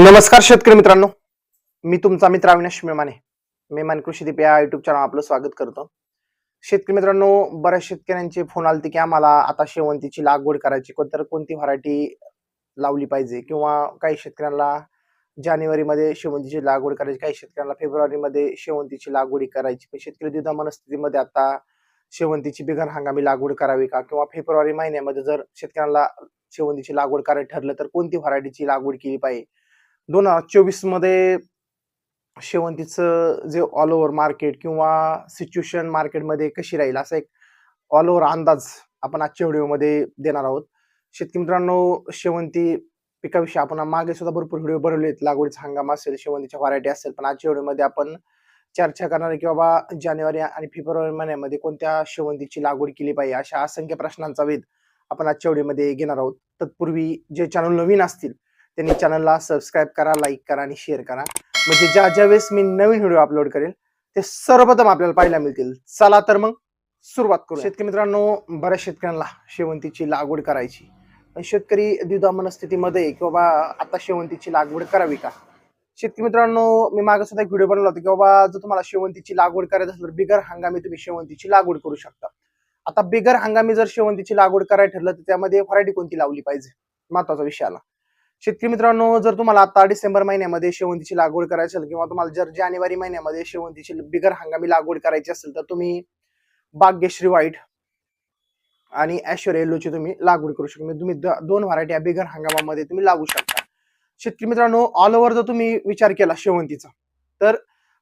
नमस्कार शेतकरी मित्रांनो. मी तुमचा मित्र अविनाश मेमाने. मेमान कृषी दीप या युट्यूब चॅनल आपलं स्वागत करतो. शेतकरी मित्रांनो बऱ्याच शेतकऱ्यांचे फोन आलते की आम्हाला आता शेवंतीची लागवड करायची कोणतर कोणती व्हरायटी लावली पाहिजे किंवा काही शेतकऱ्यांना जानेवारीमध्ये शेवंतीची लागवड करायची काही शेतकऱ्यांना फेब्रुवारीमध्ये शेवंतीची लागवडी करायची. पण शेतकरी दुधा मनस्थितीमध्ये आता शेवंतीची बिगर हंगामी लागवड करावी का? किंवा फेब्रुवारी महिन्यामध्ये जर शेतकऱ्यांना शेवंतीची लागवड करायला ठरलं तर कोणती व्हरायटीची लागवड केली पाहिजे? दोन हजार चोवीसमध्ये शेवंतीचं जे ऑल ओव्हर मार्केट किंवा सिच्युएशन मार्केटमध्ये कशी राहील असा एक ऑल ओव्हर अंदाज आपण आजच्या व्हिडिओमध्ये देणार आहोत. शेतकरी मित्रांनो शेवंती पिकाविषयी आपण मागे सुद्धा भरपूर व्हिडिओ बनवलेत. आहेत लागवडीचा हंगाम असेल शेवंतीच्या व्हरायटी असेल पण आजच्या व्हिडिओमध्ये आपण चर्चा करणार की बाबा जानेवारी आणि फेब्रुवारी महिन्यामध्ये कोणत्या शेवंतीची लागवड केली पाहिजे अशा असंख्य प्रश्नांचा वेध आपण आजच्या व्हिडिओमध्ये घेणार आहोत. तत्पूर्वी जे चॅनल नवीन असतील त्यांनी चॅनलला सबस्क्राईब करा लाईक करा आणि शेअर करा. म्हणजे ज्या ज्या वेळेस मी नवीन व्हिडिओ अपलोड करेल ते सर्वप्रथम आपल्याला पाहायला मिळतील. चला तर मग सुरुवात करू शेतकरी मित्रांनो बऱ्याच शेतकऱ्यांना शेवंतीची लागवड करायची. शेतकरी द्विधा मनस्थितीमध्ये की बाबा आता शेवंतीची लागवड करावी का? शेतकरी मित्रांनो मी मागे सुद्धा एक व्हिडिओ बनवला होता की बाबा जर तुम्हाला शेवंतीची लागवड करायची असेल तर बिगर हंगामी तुम्ही शेवंतीची लागवड करू शकता. आता बिगर हंगामी जर शेवंतीची लागवड करायला ठरलं तर त्यामध्ये व्हरायटी कोणती लावली पाहिजे? महत्त्वाचा विषय आला. शेतकरी मित्रांनो जर तुम्हाला आता डिसेंबर महिन्यामध्ये शेवंतीची लागवड करायची असेल किंवा तुम्हाला जर जानेवारी महिन्यामध्ये शेवंतीची बिगर हंगामी लागवड करायची असेल तर तुम्ही भाग्यश्री व्हाईट आणि ॲश्वर येल्लोची तुम्ही लागवड करू शकता. तुम्ही द- दोन व्हरायटी बिगर हंगामामध्ये तुम्ही लागू शकता. शेतकरी मित्रांनो ऑल ओव्हर जर तुम्ही विचार केला शेवंतीचा तर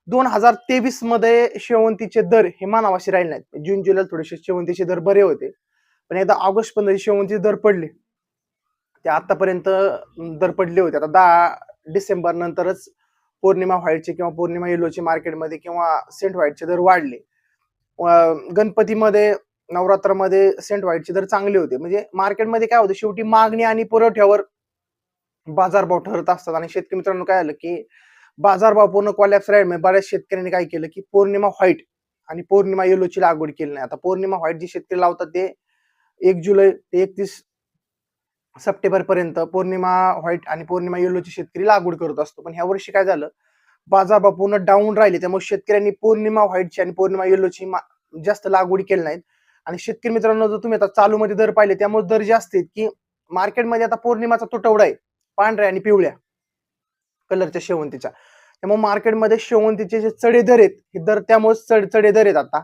दोन हजार तेवीसमध्ये शेवंतीचे दर हे मानावाशी राहिले नाहीत. जून जुलै थोडेसे शेवंतीचे दर बरे होते. पण एकदा ऑगस्ट पंधरा शेवंतीचे दर पडले. ते आतापर्यंत दर पडले होते. आता दहा डिसेंबर नंतरच पौर्णिमा व्हाईटचे किंवा पौर्णिमा येलोचे मार्केटमध्ये किंवा सेंट व्हाईटचे दर वाढले. गणपतीमध्ये नवरात्रामध्ये सेंट व्हाईटचे दर चांगले होते. म्हणजे मार्केटमध्ये काय होतं शेवटी मागणी आणि पुरवठ्यावर बाजारभाव ठरत असतात. आणि शेतकरी मित्रांनो काय आलं की बाजारभाव पूर्ण कॉलॅप्स राहील. म्हणजे बऱ्याच शेतकऱ्यांनी काय केलं की पौर्णिमा व्हाईट आणि पौर्णिमा येलोची लागवड केली नाही. आता पौर्णिमा व्हाईट जे शेतकरी लावतात ते एक जुलै ते एकतीस सप्टेंबर पर्यंत पौर्णिमा व्हाईट आणि पौर्णिमा येलोची शेतकरी लागवड करत असतो. पण ह्या वर्षी काय झालं? बाजारभाव पूर्ण डाऊन राहिले. त्यामुळे शेतकऱ्यांनी पौर्णिमा व्हाईटची आणि पौर्णिमा येलोची मा- जास्त लागवड केली नाहीत. आणि शेतकरी मित्रांनो जर तुम्ही आता चालू मध्ये दर पाहिले त्यामुळे दर जे असतील की मार्केटमध्ये आता पौर्णिमाचा तुटवडा आहे. पांढऱ्या आणि पिवळ्या कलरच्या शेवंतीच्या. त्यामुळे मार्केटमध्ये शेवंतीचे जे चढे दर आहेत हे दर त्यामुळे चढ चढे दर आहेत आता.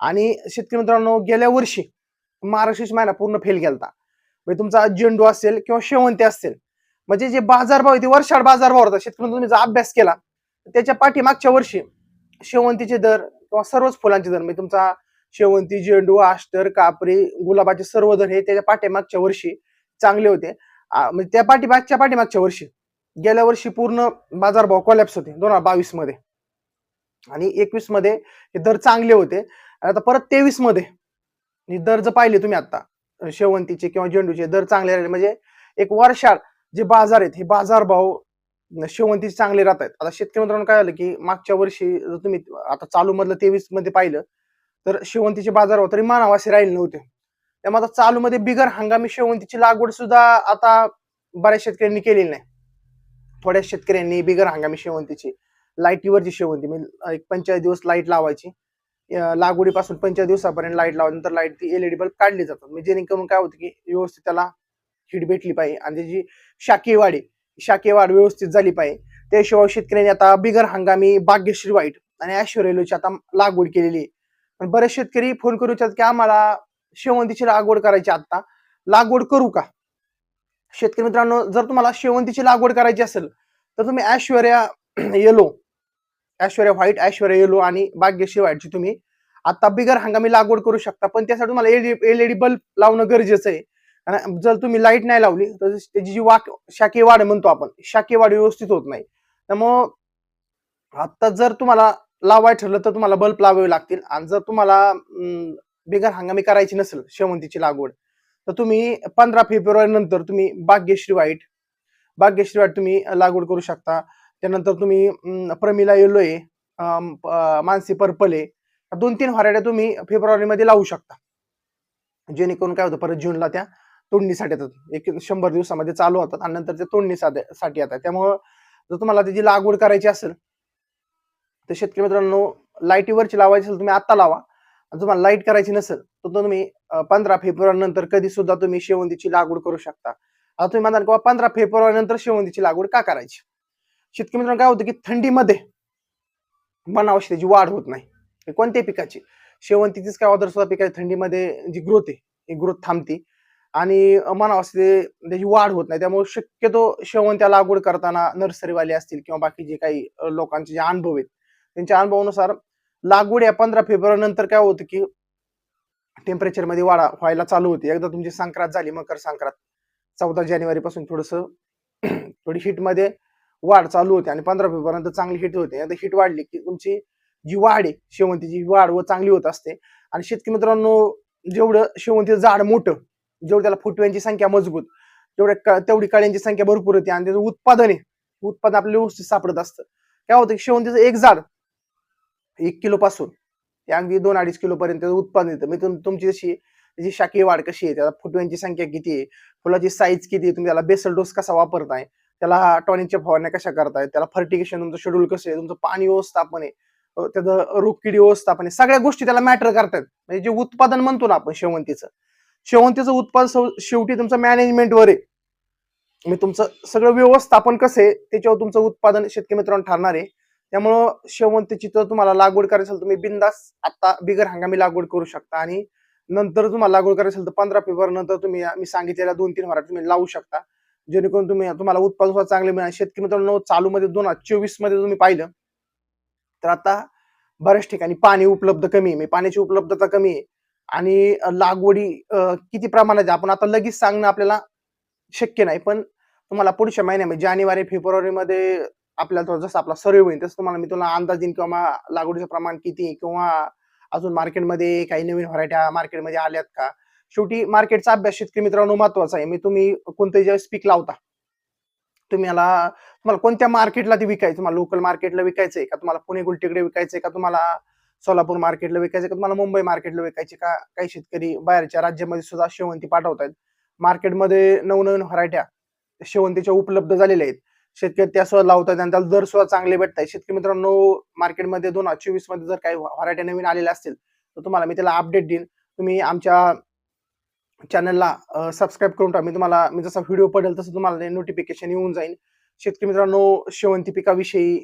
आणि शेतकरी मित्रांनो गेल्या वर्षी महाराष्ट्र महिना पूर्ण फेल गेलता. म्हणजे तुमचा झेंडू असेल किंवा शेवंती असेल म्हणजे जे बाजारभाव आहे ते वर्षाड बाजारभाव होता. शेतकऱ्यांनी तुम्ही जर अभ्यास केला तर त्याच्या पाठीमागच्या वर्षी शेवंतीचे दर किंवा सर्वच फुलांचे दर म्हणजे तुमचा शेवंती झेंडू आष्टर कापरी गुलाबाचे सर्व दर हे त्याच्या पाठीमागच्या वर्षी चांगले होते. म्हणजे त्या पाठीमागच्या पाठीमागच्या वर्षी गेल्या वर्षी पूर्ण बाजारभाव कोलॅप्स होते दोन हजार बावीसमध्ये. आणि एकवीसमध्ये हे दर चांगले होते. आणि आता परत तेवीसमध्ये दर जर पाहिले तुम्ही आता शेवंतीचे किंवा झेंडूचे दर चांगले राहिले. म्हणजे एक वर्षाळ जे बाजार आहेत हे बाजारभाव शेवंतीचे चांगले राहत आहेत. आता शेतकरी मित्रांनो काय झालं की मागच्या वर्षी जर तुम्ही आता चालू मधलं तेवीसमध्ये पाहिलं तर शेवंतीचे बाजार भाव तरी मानावासे राहिले नव्हते. त्यामुळे आता चालू मध्ये बिगर हंगामी शेवंतीची लागवड सुद्धा आता बऱ्याच शेतकऱ्यांनी केलेली नाही. थोड्या शेतकऱ्यांनी बिगर हंगामी शेवंतीची लाईटीवरची शेवंती म्हणजे एक पंचेचाळीस दिवस लाइट लावायची. लागवडीपासून पंचवीस दिवसापर्यंत लाइट लावल्यानंतर लाइट ती एलईडी बल्ब काढली जातात. म्हणजे जेणेकरून काय होतं की व्यवस्थित त्याला हिट भेटली पाहिजे. आणि त्याची शाकीय वाढ शाकीय वाढ व्यवस्थित झाली पाहिजे. त्याशिवाय शेतकऱ्यांनी आता बिगर हंगामी भाग्यश्री वाईट आणि ऐश्वर्याची आता लागवड केलेली आहे. पण बरेच शेतकरी फोन करू इच्छितात की आम्हाला शेवंतीची लागवड करायची आता लागवड करू का? शेतकरी मित्रांनो जर तुम्हाला शेवंतीची लागवड करायची असेल तर तुम्ही Aishwarya yellow Aishwarya white Aishwarya yellow आणि भाग्यश्री व्हाईटची तुम्ही आता बिगर हंगामी लागवड करू शकता. पण त्यासाठी तुम्हाला एलईडी बल्ब लावणं गरजेचं आहे. आणि जर तुम्ही लाइट नाही लावली तर त्याची जी वाक शाकीय वाढ म्हणतो आपण शाकीय वाढ व्यवस्थित होत नाही. त्यामुळं आता जर तुम्हाला लावायचं ठरलं तर तुम्हाला बल्ब लावावे लागतील. आणि जर तुम्हाला बिगर हंगामी करायची नसेल शेवंतीची लागवड तर तुम्ही पंधरा फेब्रुवारी नंतर तुम्ही भाग्यश्री व्हाईट भाग्यश्री व्हाईट तुम्ही लागवड करू शकता. त्यानंतर तुम्ही प्रमिला येलो आहे मानसी पर्पल आहे दोन तीन व्हरायट्या तुम्ही फेब्रुवारीमध्ये लावू शकता. जेणेकरून काय होतं परत जूनला त्या तोडणीसाठी येतात. एक शंभर दिवसामध्ये चालू होतात आणि नंतर ते तोडणीसाठी येतात. त्यामुळं जर तुम्हाला त्याची लागवड करायची असेल तर शेतकरी मित्रांनो लाईटीवरची लावायची असेल तुम्ही आत्ता लावा. आणि तुम्हाला लाइट करायची नसेल तर तुम्ही पंधरा फेब्रुवारी नंतर कधी सुद्धा तुम्ही शेवंतीची लागवड करू शकता. आता तुम्ही म्हणाल किंवा पंधरा फेब्रुवारी नंतर शेवंतीची लागवड का करायची? शेतकरी मित्रांनो काय होतं की थंडीमध्ये मनावश्यतेची वाढ होत नाही. हे कोणत्याही पिकाची? शेवंतीचीच काय अदर सुद्धा पिकाची थंडीमध्ये जी ग्रोथ आहे ही ग्रोथ थांबते. आणि मनावशी त्याची वाढ होत नाही. त्यामुळे शक्यतो शेवंत्या लागवड करताना नर्सरीवाले असतील किंवा बाकी जे काही लोकांचे जे अनुभव आहेत त्यांच्या अनुभवानुसार लागवड या पंधरा फेब्रुवारी नंतर काय होतं की टेम्परेचरमध्ये वाढा वाढ व्हायला चालू होते. एकदा तुमची संक्रांत झाली मकर संक्रांत चौदा जानेवारी पासून थोडस थोडी हिटमध्ये वाढ चालू होते आणि पंधरा फेब्रुवारी चांगली हिट होते. आता हिट वाढली की तुमची जी वाढ आहे शेवंतीची वाढ व चांगली होत असते. आणि शेतकरी मित्रांनो जेवढं शेवंतीचं झाड मोठं जेवढं त्याला फुटव्यांची संख्या मजबूत तेवढ्या तेवढी काळ्यांची संख्या भरपूर होती आणि त्याचं उत्पादन आहे उत्पादन आपल्याला व्यवस्थित सापडत असतं. काय होतं की शेवंतीचं एक झाड एक किलो पासून ते अगदी दोन अडीच किलो पर्यंत त्याचं उत्पादन येतं. म्हणजे तुम- तुमची जशी त्याची शाकीय वाढ कशी आहे त्याला फुटव्यांची संख्या किती आहे फुलाची साईज किती आहे तुम्ही त्याला बेसल डोस कसा वापरताय त्याला टॉनिकच्या फवारण्या कशा करतायत त्याला फर्टिगेशन तुमचं शेड्यूल कसं आहे तुमचं पाणी व्यवस्थापन आहे त्याचं रोगकिडी व्यवस्थापन आहे सगळ्या गोष्टी त्याला मॅटर करतात म्हणजे जे उत्पादन म्हणतो ना आपण शेवंतीचं शेवंतीचं उत्पादन शेवटी तुमचं मॅनेजमेंटवर आहे. म्हणजे तुमचं सगळं व्यवस्थापन कसं आहे त्याच्यावर तुमचं उत्पादन शेतकरी मित्रांनो ठरणार आहे. त्यामुळं शेवंतीची तर तुम्हाला लागवड करायची असेल तुम्ही बिंदास आता बिगर हंगामी लागवड करू शकता आणि नंतर तुम्हाला लागवड करायची असेल तर पंधरा फेब्रुवारी नंतर तुम्ही मी सांगितलेल्या दोन तीन वरात तुम्ही लावू शकता. जेणेकरून तुम्ही तुम्हाला उत्पादन सुद्धा चांगले मिळेल. शेतकरी मित्रांनो चालू मध्ये दोन हजार चोवीसमध्ये तुम्ही पाहिलं तर आता बऱ्याच ठिकाणी पाणी उपलब्ध कमी आहे. म्हणजे पाण्याची उपलब्धता कमी आहे. आणि लागवडी किती प्रमाणात आपण आता लगेच सांगणं आपल्याला शक्य नाही पण तुम्हाला पुढच्या महिन्यामध्ये म्हणजे जानेवारी फेब्रुवारी मध्ये आपल्याला जसं आपला सर्वे होईल तसं तुम्हाला मी तुला अंदाज देईन किंवा लागवडीचं प्रमाण किती आहे किंवा अजून मार्केटमध्ये काही नवीन व्हरायट्या मार्केटमध्ये आल्यात का? शेवटी मार्केटचा अभ्यास शेतकरी मित्रांनो महत्त्वाचा आहे. मी तुम्ही कोणते ज्यावेळेस पीक लावता तुम्हाला तुम्हाला कोणत्या मार्केटला ते विकायचं? तुम्हाला लोकल मार्केटला विकायचंय का? तुम्हाला पुणे गुलटेकडे विकायचंय का? तुम्हाला सोलापूर मार्केटला विकायचं का? तुम्हाला मुंबई मार्केटला विकायचे का? काही शेतकरी बाहेरच्या राज्यामध्ये सुद्धा शेवंती पाठवतायत. मार्केटमध्ये नवनवीन व्हरायट्या शेवंतीच्या उपलब्ध झालेल्या आहेत. शेतकरी त्या सुद्धा लावतात आणि त्याला दर सुद्धा चांगले भेटतात शेतकरी मित्रांनो मार्केटमध्ये दोन हजार चोवीसमध्ये जर काही व्हरायट्या नवीन आलेल्या असतील तर तुम्हाला मी त्याला अपडेट देईन. तुम्ही आमच्या चॅनलला सबस्क्राईब करून टाका मी तुम्हाला मी जसा व्हिडिओ पडेल तसं तुम्हाला नोटिफिकेशन येऊन जाईल. शेतकरी मित्रांनो शेवंती पिकाविषयी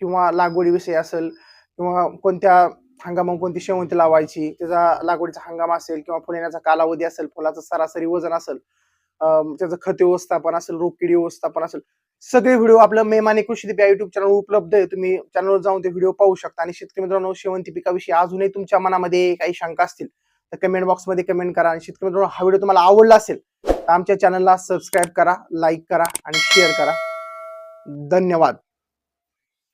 किंवा लागवडीविषयी असेल किंवा कोणत्या हंगामात कोणती शेवंती लावायची त्याचा लागवडीचा हंगाम असेल किंवा फुल येण्याचा कालावधी असेल फुलाचं सरासरी वजन असेल त्याचं खत व्यवस्थापन असेल रोगकिडी व्यवस्थापन असेल सगळे व्हिडिओ आपलं मेमाने कृषी या युट्यूब चॅनल उपलब्ध आहे. तुम्ही चॅनलवर जाऊन ते व्हिडिओ पाहू शकता. आणि शेतकरी मित्रांनो शेवंती पिकाविषयी अजूनही तुमच्या मनामध्ये काही शंका असतील तर कमेंट बॉक्समध्ये कमेंट करा. आणि शेतकरी मित्रांनो हा व्हिडिओ तुम्हाला आवडला असेल तर आमच्या चॅनलला सबस्क्राईब करा लाईक करा आणि शेअर करा. धन्यवाद.